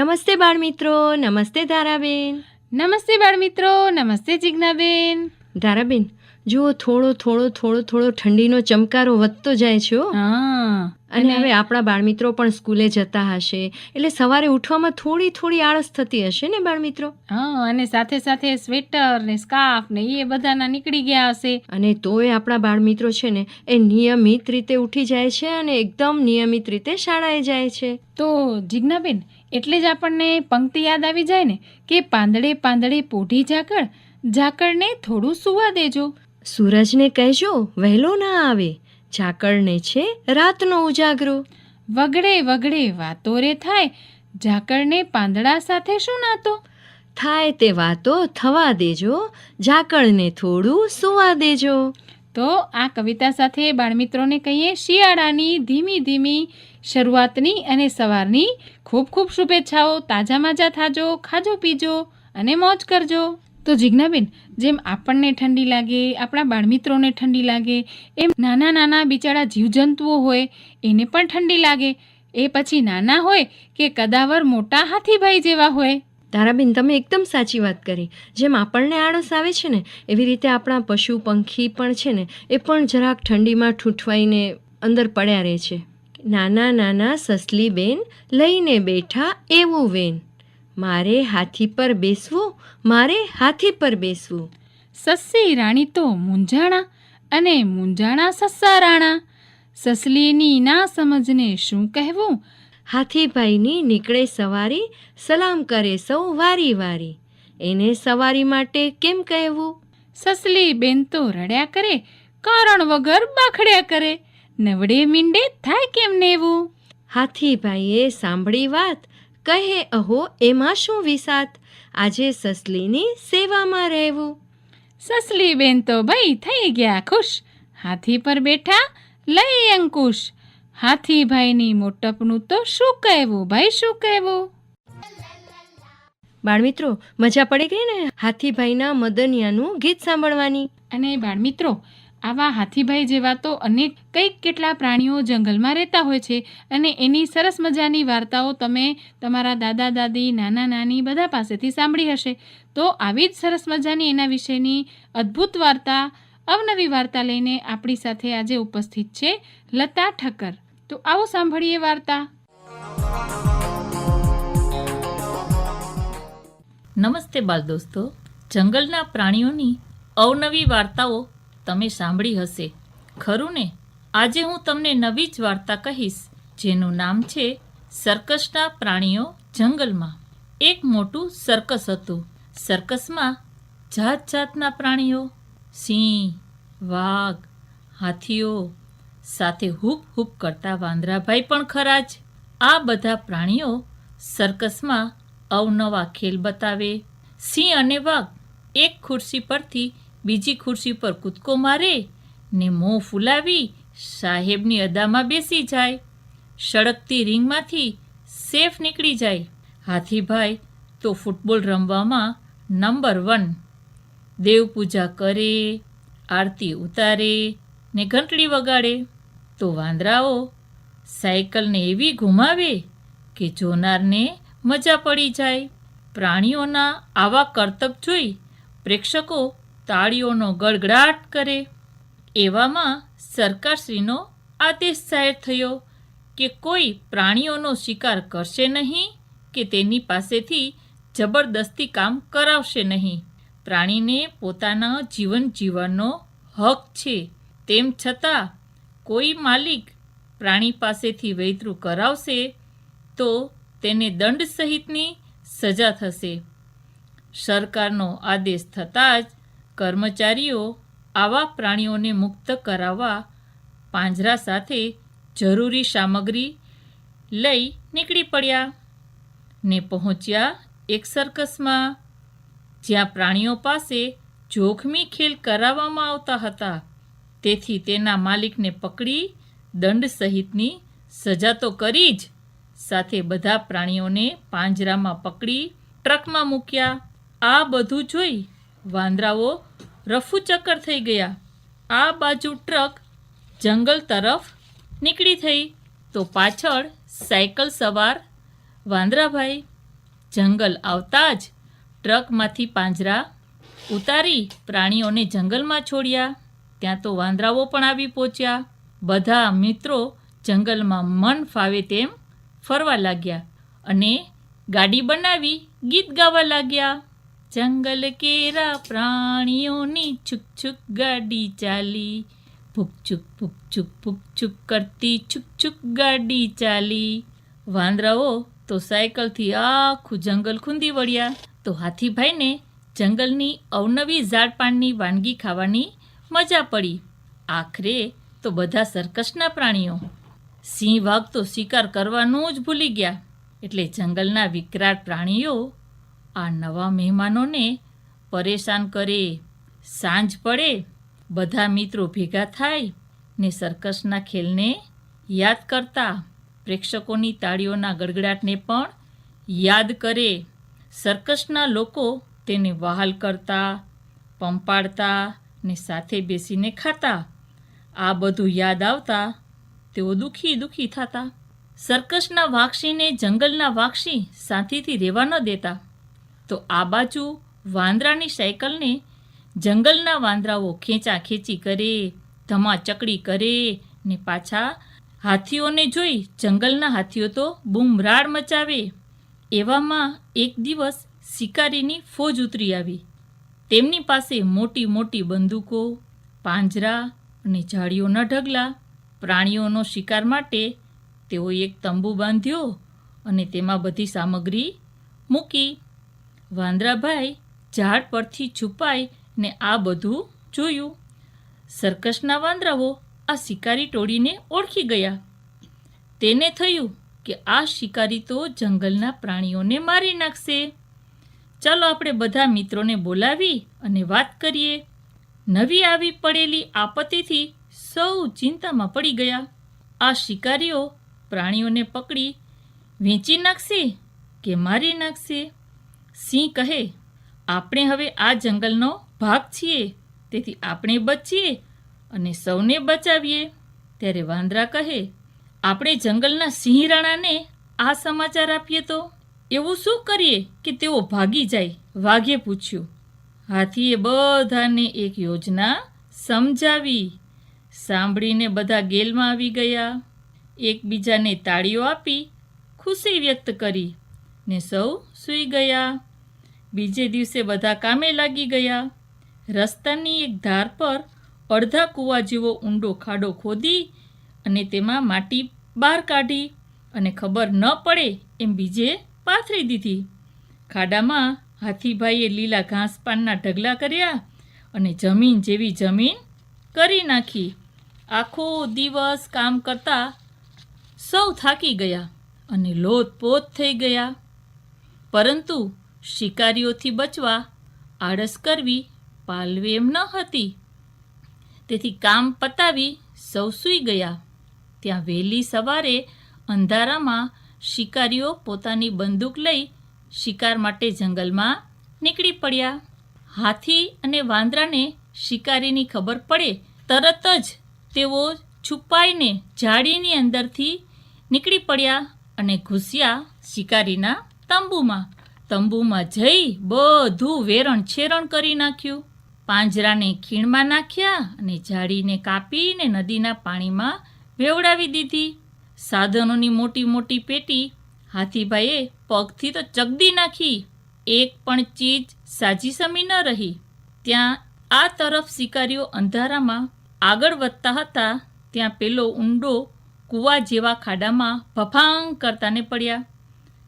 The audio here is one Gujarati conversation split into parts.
નમસ્તે બાળમિત્રો નમસ્તે ધારાબેન. નમસ્તે બાળમિત્રો નમસ્તે જિજ્ઞાબેન. ધારાબેન જુઓ થોડો થોડો થોડો થોડો ઠંડીનો ચમકારો વધતો જાય છે હા. અને હવે આપણા બાળમિત્રો પણ સ્કૂલે જતા હશે. એટલે સવારે ઉઠવામાં થોડી થોડી આળસ થતી હશે ને બાળમિત્રો? હા અને સાથે સાથે સ્વેટર ને સ્કાર્ફ ને એ બધાના નીકળી ગયા હશે. અને તોય આપણા બાળમિત્રો છે ને એ નિયમિત રીતે ઉઠી જાય છે અને એકદમ નિયમિત રીતે શાળાએ જાય છે. તો જિજ્ઞાબેન એટલે જ આપણને પંક્તિ યાદ આવી જાય ને કે પાંદડે પાંદડે પોઢી ઝાકળ ઝાકળને થોડું સુવા દેજો. સૂરજને કહેજો વહેલો ના આવે. ઝાકળને છે રાતનો ઉજાગરો. વગડે વગડે વાતો રે થાય. ઝાકળને પાંદડા સાથે શું નાતો? થાય તે વાતો થવા દેજો. ઝાકળને થોડું સુવા દેજો. તો આ કવિતા સાથે બાળમિત્રોને કહીએ, શિયાળાની ધીમી ધીમી શરૂઆતની અને સવારની ખૂબ ખૂબ શુભેચ્છાઓ. તાજા માજા થાજો, ખાજો, પીજો અને મોજ કરજો. તો જિજ્ઞાબેન, જેમ આપણને ઠંડી લાગે, આપણા બાળમિત્રોને ઠંડી લાગે, એમ નાના નાના બિચારા જીવજંતુઓ હોય, એને પણ ઠંડી લાગે. એ પછી નાના હોય કે કદાવર મોટા હાથીભાઈ જેવા હોય. તારાબેન તમે એકદમ સાચી વાત કરી. જેમ આપણને આળસ આવે છે ને, એવી રીતે આપણા પશુ પંખી પણ છે ને, એ પણ જરાક ઠંડીમાં ઠૂંઠવાઈને અંદર પડ્યા રહે છે. નાના નાના સસલી બેન લઈને બેઠા એવું વેન. મારે હાથી પર બેસવું, મારે હાથી પર બેસવું. સસ્સી રાણી તો મૂંઝાણા અને મૂંઝાણા સસ્સા રાણા. સસલીની ના સમજને શું કહેવું? હાથીભાઈની નીકળે સવારી સલામ કરે સૌ વારી વારી. એને સવારી માટે કેમ કહેવું? સસલી બેન તો રડ્યા કરે કારણ વગર બાખડ્યા કરે. નવડે મીંડે થાય કેમ નેવું? હાથીભાઈએ સાંભળી વાત કહે અહો એમાં શું વિસાત આજે સસલીની સેવામાં રહેવું. સસલી બેન તો ભાઈ થઈ ગયા ખુશ. હાથી પર બેઠા લઈ અંકુશ. હાથીભાઈની મોટપનું તો શું કહેવું ભાઈ શું કહેવું? બાળમિત્રો મજા પડી ગઈ ને હાથીભાઈના મદનિયાનું ગીત સાંભળવાની? અને બાળમિત્રો આવા હાથીભાઈ જેવા તો અનેક કંઈક કેટલા પ્રાણીઓ જંગલમાં રહેતા હોય છે અને એની સરસ મજાની વાર્તાઓ તમે તમારા દાદા દાદી નાના નાની બધા પાસેથી સાંભળી હશે. તો આવી જ સરસ મજાની એના વિશેની અદ્ભુત વાર્તા અવનવી વાર્તા લઈને આપણી સાથે આજે ઉપસ્થિત છે લતા ઠક્કર. તો આવો સાંભળીએ વાર્તા. નમસ્તે બાલ દોસ્તો. જંગલના પ્રાણીઓની અવનવી વાર્તાઓ તમે સાંભળી હશે. ખરું ને? આજે હું તમને નવી જ વાર્તા કહીશ, જેનું નામ છે સર્કસના પ્રાણીઓ જંગલમાં. એક મોટું સર્કસ હતું. સર્કસમાં જાત જાતના પ્રાણીઓ. સિંહ, વાઘ, હાથીઓ સાથે હૂપ હૂપ કરતા વાંદરાભાઈ પણ ખરા જ. આ બધા પ્રાણીઓ સર્કસમાં અવનવા ખેલ બતાવે. સિંહ અને વાઘ એક ખુરશી પરથી બીજી ખુરશી પર કૂદકો મારે ને મોં ફૂલાવી સાહેબની અદામાં બેસી જાય. સળગતી રિંગમાંથી સેફ નીકળી જાય. હાથીભાઈ તો ફૂટબોલ રમવામાં નંબર વન. દેવપૂજા કરે, આરતી ઉતારે ને ઘંટડી વગાડે. તો વાંદરાઓ સાયકલને એવી ઘુમાવે કે જોનારને મજા પડી જાય. પ્રાણીઓના આવા કરતબ જોઈ પ્રેક્ષકો તાળીઓનો ગડગડાટ કરે. એવામાં સરકારશ્રીનો આદેશ જાહેર થયો કે કોઈ પ્રાણીઓનો શિકાર કરશે નહીં કે તેની પાસેથી જબરદસ્તી કામ કરાવશે નહીં. પ્રાણીને પોતાના જીવન જીવવાનો હક છે. તેમ છતાં કોઈ માલિક પ્રાણી પાસેથી વૈતરું કરાવશે, તો તેને દંડ સહિતની સજા થશે. સરકારનો આદેશ થતાં જ કર્મચારીઓ આવા પ્રાણીઓને મુક્ત કરાવવા પાંજરા સાથે જરૂરી સામગ્રી લઈ નીકળી પડ્યા ને પહોંચ્યા એક સર્કસમાં, જ્યાં પ્રાણીઓ પાસે જોખમી ખેલ કરાવવામાં આવતા હતા. તેથી તેના માલિકને પકડી દંડ સહિતની સજા તો કરી જ સાથે બધા પ્રાણીઓને પાંજરામાં પકડી ટ્રકમાં મૂક્યા. આ બધું જોઈ વાંદરાઓ રફુચક્કર થઈ ગયા. આ બાજુ ટ્રક જંગલ તરફ નીકળી થઈ. તો પાછળ સાયકલ સવાર વાંદરાભાઈ. જંગલ આવતા જ ટ્રકમાંથી પાંજરા ઉતારી પ્રાણીઓને જંગલમાં છોડ્યા. ત્યાં તો વાંદરાઓ પણ આવી પહોંચ્યા. બધા મિત્રો જંગલમાં મન ફાવે તેમ ફરવા લાગ્યા અને ગાડી બનાવી ગીત ગાવા લાગ્યા. જંગલ કેરા પ્રાણીઓની છુક છુક ગાડી ચાલી. ભૂક છુક ભૂક છુક ભૂક છુક કરતી છુક છુક ગાડી ચાલી. વાંદરાઓ તો સાયકલથી આખું જંગલ ખૂંદી વળ્યા. તો હાથીભાઈને જંગલની અવનવી ઝાડપાનની વાનગી ખાવાની મજા પડી. આખરે તો બધા સર્કસના પ્રાણીઓ. સિંહ વાઘ તો શિકાર કરવાનું જ ભૂલી ગયા. એટલે જંગલના વિકરાળ પ્રાણીઓ આ નવા મહેમાનોને પરેશાન કરે. સાંજ પડે, બધા મિત્રો ભેગા થાય ને સર્કસના ખેલને યાદ કરતા પ્રેક્ષકોની તાળીઓના ગડગડાટને પણ યાદ કરે. સર્કસના લોકો તેને વહાલ કરતા પંપાડતા ને સાથે બેસીને ખાતા. આ બધું યાદ આવતા તેઓ દુઃખી દુઃખી થતા. સર્કસના વાક્ષીને જંગલના વાક્ષી શાંતિથી રહેવા ન દેતા. તો આ બાજુ વાંદરાની સાયકલને જંગલના વાંદરાઓ ખેંચા ખેંચી કરે, ધમાચકડી કરે ને પાછા હાથીઓને જોઈ જંગલના હાથીઓ તો બૂમરાડ મચાવે. એવામાં એક દિવસ શિકારીની ફોજ ઉતરી આવી. તેમની પાસે મોટી મોટી બંદૂકો, પાંજરા અને ઝાડીઓના ઢગલા, પ્રાણીઓનો શિકાર માટે તેઓએ એક તંબુ બાંધ્યો અને તેમાં બધી સામગ્રી મૂકી. વાંદરાભાઈ ઝાડ પરથી છુપાઈ ને આ બધું જોયું. સર્કસના વાંદરાઓ આ શિકારી ટોળીને ઓળખી ગયા. તેને થયું કે આ શિકારી તો જંગલના પ્રાણીઓને મારી નાખશે. ચાલો આપણે બધા મિત્રોને બોલાવી અને વાત કરીએ. નવી આવી પડેલી આપત્તિથી સૌ ચિંતામાં પડી ગયા. આ શિકારીઓ પ્રાણીઓને પકડી વેચી નાખશે કે મારી નાખશે? સિંહ કહે, આપણે હવે આ જંગલનો ભાગ છીએ. તેથી આપણે બચીએ અને સૌને બચાવીએ. ત્યારે વાંદરા કહે, આપણે જંગલના સિંહ રાણાને આ સમાચાર આપીએ તો? એવું શું કરીએ કે તેઓ ભાગી જાય? વાઘે પૂછ્યું. હાથીએ બધાને એક યોજના સમજાવી. સાંભળીને બધા ગેલમાં આવી ગયા. એકબીજાને તાળીઓ આપી, ખુશી વ્યક્ત કરી ને સૌ સૂઈ ગયા. બીજે દિવસે બધા કામે લાગી ગયા. રસ્તાની એક ધાર પર અડધા કૂવા જેવો ઊંડો ખાડો ખોદી અને તેમાં માટી બહાર કાઢી અને ખબર ન પડે એમ બીજે પાથરી દીધી. ખાડામાં હાથીભાઈએ લીલા ઘાસ પાનના ઢગલા કર્યા અને જમીન જેવી જમીન કરી નાખી. આખો દિવસ કામ કરતા સૌ થાકી ગયા અને લોતપોત થઈ ગયા. પરંતુ શિકારીઓથી બચવા આળસ કરવી પાલવી એમ ન હતી. તેથી કામ પતાવી સૌ સૂઈ ગયા. ત્યાં વહેલી સવારે અંધારામાં શિકારીઓ પોતાની બંદૂક લઈ શિકાર માટે જંગલમાં નીકળી પડ્યા. હાથી અને વાંદરાને શિકારીની ખબર પડે, તરત જ તેઓ છુપાઈને ઝાડીની અંદરથી નીકળી પડ્યા અને ઘૂસ્યા શિકારીના તંબુમાં. તંબુમાં જઈ બધું વેરણ છેરણ કરી નાખ્યું. પાંજરાને ખીણમાં નાખ્યા અને ઝાડીને કાપીને નદીના પાણીમાં વેવડાવી દીધી. સાધનોની મોટી મોટી પેટી હાથીભાઈએ પગથી તો ચગદી નાખી. એક પણ ચીજ સાજી સમી ન રહી. ત્યાં આ તરફ શિકારીઓ અંધારામાં આગળ વધતા હતા. ત્યાં પેલો ઊંડો કૂવા જેવા ખાડામાં ભફાંગ કરતાને પડ્યા.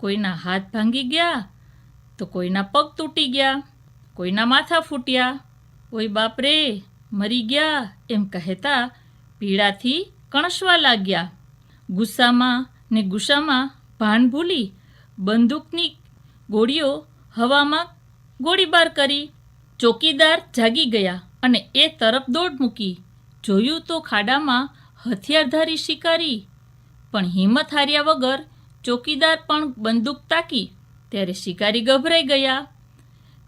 કોઈના હાથ ભાંગી ગયા તો કોઈના પગ તૂટી ગયા. કોઈના માથા ફૂટ્યા. ઓય બાપરે, મરી ગયા એમ કહેતા પીડાથી કણસવા લાગ્યા. ગુસ્સામાં ને ગુસ્સામાં ભાન ભૂલી બંદૂકની ગોળીઓ હવામાં ગોળીબાર કરી ચોકીદાર જાગી ગયા અને એ તરફ દોડ મૂકી. જોયું તો ખાડામાં હથિયારધારી શિકારી, પણ હિંમત હાર્યા વગર ચોકીદાર પણ બંદૂક તાકી. ત્યારે શિકારી ગભરાઈ ગયા.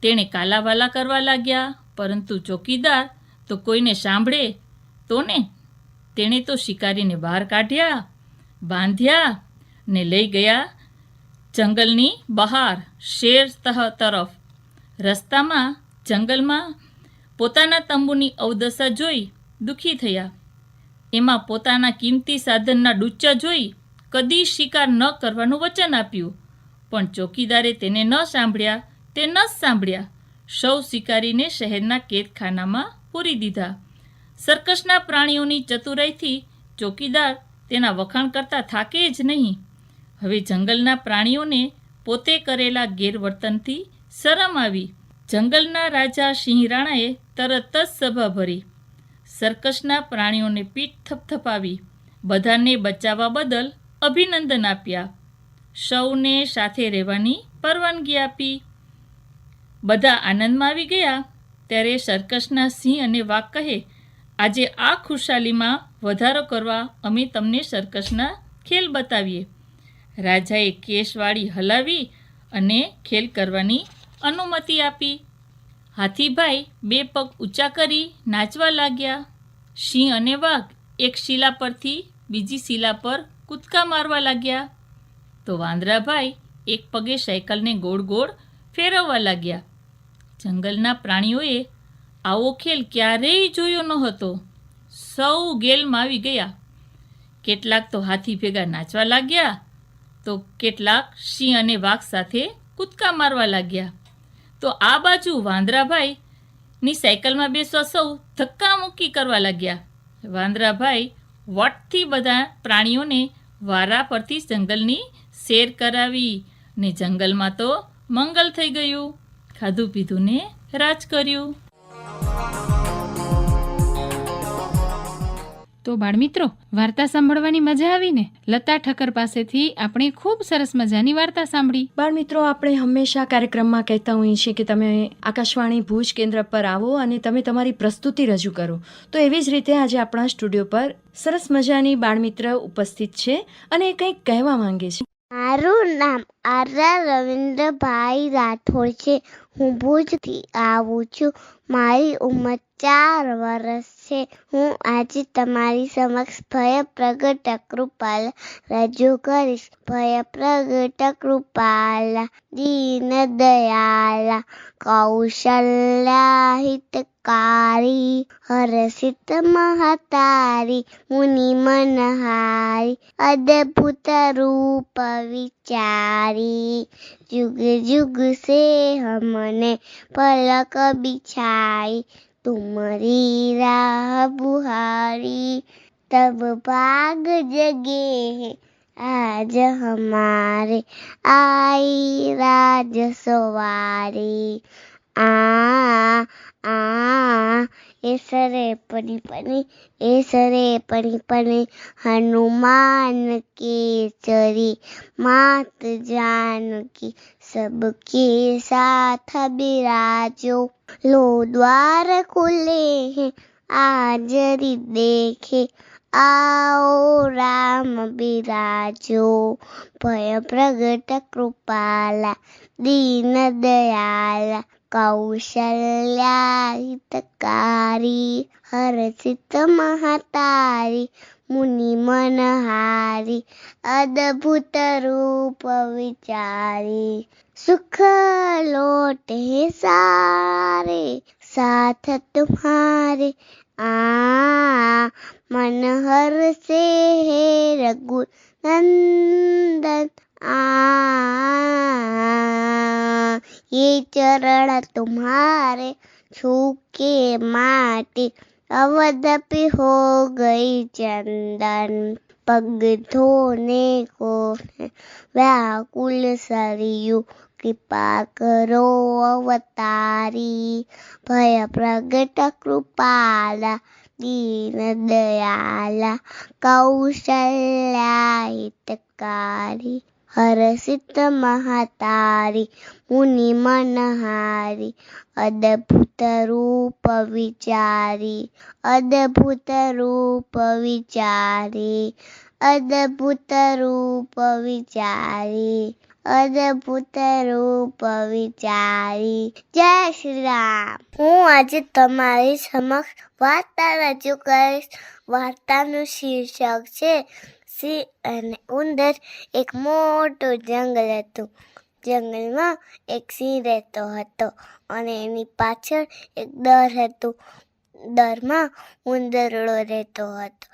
તેણે કાલાવાલા કરવા લાગ્યા, પરંતુ ચોકીદાર તો કોઈને સાંભળે તો ને? તેણે તો શિકારીને બહાર કાઢ્યા. બાંધ્યા ને લઈ ગયા જંગલની બહાર શેર તરફ. રસ્તામાં, જંગલમાં પોતાના તંબુની અવદશા જોઈ દુઃખી થયા. એમાં પોતાના કિંમતી સાધનના ડૂચા જોઈ કદી શિકાર ન કરવાનું વચન આપ્યું. પણ ચોકીદારે તેને ન સાંભળ્યા, તે ન સાંભળ્યા. સૌ શિકારીને શહેરના કેદખાનામાં પૂરી દીધા. સર્કસના પ્રાણીઓની ચતુરાઈથી ચોકીદાર તેના વખાણ કરતા થાકે જ નહીં. હવે જંગલના પ્રાણીઓને પોતે કરેલા ગેરવર્તનથી શરમ આવી. જંગલના રાજા સિંહ રાણાએ તરત જ સભા ભરી. સર્કસના પ્રાણીઓને પીઠ થપથપાવી. બધાને બચાવવા બદલ અભિનંદન આપ્યા. સૌને સાથે રહેવાની પરવાનગી આપી. બધા આનંદમાં આવી ગયા. ત્યારે સર્કસના સિંહ અને વાઘ કહે, આજે આ ખુશાલીમાં વધારો કરવા અમે તમને સર્કસના ખેલ બતાવીએ. રાજાએ કેશવાળી હલાવી અને ખેલ કરવાની અનુમતિ આપી. હાથીભાઈ બે પગ ઊંચા કરી નાચવા લાગ્યા. સિંહ અને વાઘ એક શિલા પરથી બીજી શિલા પર કૂદકા મારવા લાગ્યા. તો વાંદરાભાઈ એક પગે સાયકલને ગોળ ગોળ ફેરવવા લાગ્યા. જંગલના પ્રાણીઓએ આવો ખેલ ક્યારેય જોયો ન હતો સૌ ગેલમાં આવી ગયા. કેટલાક તો હાથી ભેગા નાચવા લાગ્યા, તો કેટલાક સિંહ અને વાઘ સાથે કૂદકા મારવા લાગ્યા. તો આ બાજુ વાંદરાભાઈ ની સાયકલમાં બેસવા સૌ ધક્કા મુક્કી કરવા લાગ્યા. વાંદરાભાઈ વટથી બધા પ્રાણીઓને વારા પરથી જંગલની શેર કરાવી ને જંગલમાં તો મંગલ થઈ ગયું. ખાધું પીધું ને રાજ કર્યું. તો બાળમિત્રો વાર્તા સાંભળવાની મજા આવી ને લતા ઠક્કર પાસેથી આપણે ખૂબ સરસ મજાની વાર્તા સાંભળી. બાળમિત્રો આપણે હંમેશા કાર્યક્રમમાં કહેતા હોઈએ છીએ કે તમે આકાશવાણી ભુજ કેન્દ્ર પર આવો અને તમે તમારી પ્રસ્તુતિ રજૂ કરો. તો એવી જ રીતે આજે આપણા સ્ટુડિયો પર સરસ મજાની બાળમિત્ર ઉપસ્થિત છે અને એ કંઈક કહેવા માંગે છે. મારું નામ આર્યા રવિન્દ્રભાઈ રાઠોડ છે. હું ભુજથી આવું છું. મારી ઉંમર ચાર વર્ષ છે. હું આજે તમારી સમક્ષ ભય પ્રગટ કૃપાલ રજૂ કરીશ. ભય પ્રગટ કૃપાલ દીન દયાલ કૌશલ્યા હિતકારી હરસિત મહાતારી, મુનિ મનહારી, અદ્ભુત રૂપ વિચારી. જુગ જુગ સે હમને પલક બિછાઈ. तुम्हारी राह बुहारी तब भाग जगे हैं आज हमारे आई राज सवारी आ आ ऐसरे पनी पनी ऐसरे पनी पनी हनुमान केसरी मात जानकी सबके साथ बिराजो लो द्वार खुले हैं आज रि देखे आओ राम बिराजो भय प्रगट कृपाला दीन दयाला कौशल्या हितकारी हरसित महतारी मुनि मनहारी अद्भुत रूप विचारी सुख लौटे सारे साथ तुम्हारे आ मन हर से है रघु नंदन आ ये चरण तुम्हारे छू के माटी अवध पे हो गई चंदन पग धोने को है व्याकुल सरयू कृपा करो अवतारी भय प्रगट कृपाला दीन दयाला कौशल्या हितकारी હરસિદ્ધ મહાતારી, મુનિ મનહારી, અદભુત રૂપ વિચારી, અદભુત રૂપ વિચારી, અદભુત રૂપ વિચારી, અદભુત રૂપ વિચારી. જય શ્રી રામ. હું આજે તમારી સમક્ષ વાર્તા રજૂ કરીશ. વાર્તાનું શીર્ષક છે સિંહ અને ઉંદર એક મોટું જંગલ હતું. જંગલમાં એક સિંહ રહેતો હતો અને એની પાછળ એક દર હતું. દરમાં ઉંદરડો રહેતો હતો.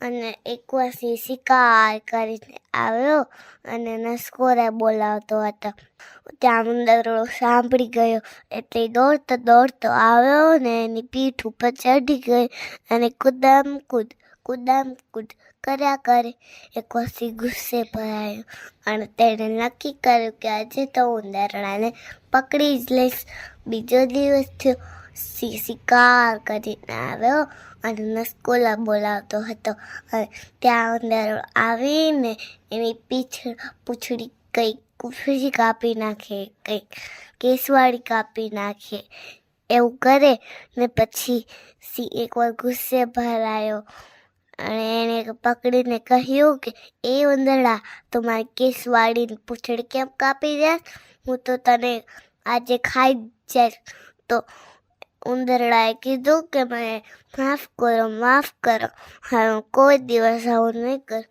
અને એકવાર સિંહ શિકાર કરીને આવ્યો અને નસકોરા બોલાવતો હતો. ત્યાં ઉંદરડો સાંભળી ગયો એટલે દોડતો દોડતો આવ્યો ને એની પીઠ ઉપર ચઢી ગઈ અને કુદમ કૂદ કુદામ કૂદ કર્યા કરે. એક વસ્તી ગુસ્સે ભરાયો. અને તેણે નક્કી કર્યું કે આજે તો ઉંદરડાને પકડી જ લઈશ. બીજો દિવસ થયો. સિંહ શિકાર કરીને આવ્યો અને નસકોલા બોલાવતો હતો. અને ત્યાં ઉંદરડો આવીને એની પીછળ પૂંછડી કંઈક કુફરી કાપી નાખે કંઈક કેસવાળી કાપી નાખે, એવું કરે. ને પછી સિંહ એકવાર ગુસ્સે ભરાયો. અને એને પકડીને કહ્યું કે, એ ઉંદરડા, તો મારી કેસવાળીની પૂંછડી કેમ કાપી દે? હું તો તને આજે ખાઈ જઈશ. તો ઉંદરડાએ કીધું કે, મને માફ કરો માફ કરો. હવે હું કોઈ દિવસ આવું નહીં કરું.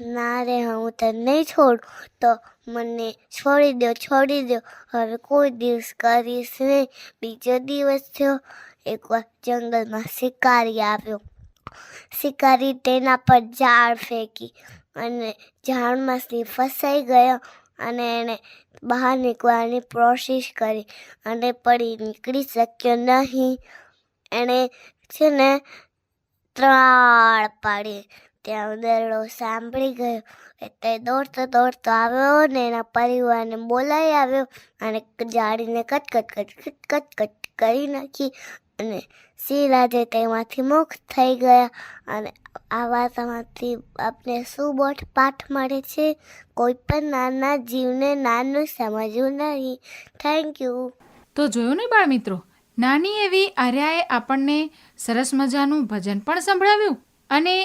ના રે, હું તને નહીં છોડું. તો મને છોડી દો છોડી દો હવે કોઈ દિવસ કરીશ નહીં. બીજો દિવસ થયો. એકવાર જંગલમાં શિકારી આવ્યો. શિકારી તેના પર ઝાડ ફેંકી અને ઝાડમાં સિંહ ફસાઈ ગયો અને એણે બહાર નીકળવાની કોશિશ કરી અને પડી નીકળી શક્યો નહીં. એણે છે ને ત્રાળ પાડી, ત્યાં ઉંદરડો સાંભળી ગયો. એટલે દોડતો દોડતો આવ્યો ને એના પરિવારને બોલાવી આવ્યો અને જાળીને કટકટ કટ કટ કટ કરી નાખી અને સિંહ રાજે તેમાંથી મુક્ત થઈ ગયા અને આ વાર્તામાંથી આપણે બોટ પાઠ મળે છે, કોઈ પણ નાના જીવને નાનું સમજવું નહીં. થેન્ક યુ તો જોયું ને બાળ મિત્રો, નાની એવી આર્યાએ આપણને સરસ મજાનું ભજન પણ સંભળાવ્યું અને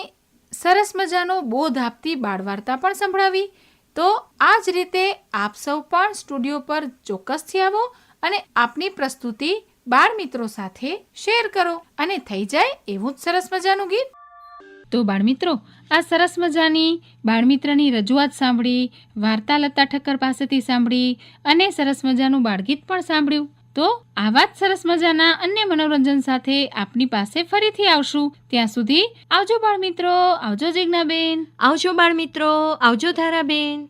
સરસ મજાનો બોધ આપતી બાળ વાર્તા પણ સંભળાવી. તો આ જ રીતે આપ સૌ પણ સ્ટુડિયો પર ચોક્કસથી આવો અને આપની પ્રસ્તુતિ બાળ મિત્રો સાથે શેર કરો અને થઈ જાય એવું જ સરસ મજાનું ગીત. તો બાળમિત્રો આ સરસ મજાની બાળમિત્રની રજૂઆત સાંભળી વાર્તા લતા ઠક્કર પાસેથી સાંભળી અને સરસ મજાનું બાળગીત પણ સાંભળ્યું. તો આવા જ સરસ મજાના અન્ય મનોરંજન સાથે આપની પાસે ફરીથી આવશું. ત્યાં સુધી આવજો બાળમિત્રો આવજો જિજ્ઞાબેન. આવજો બાળ મિત્રો આવજો ધારાબેન.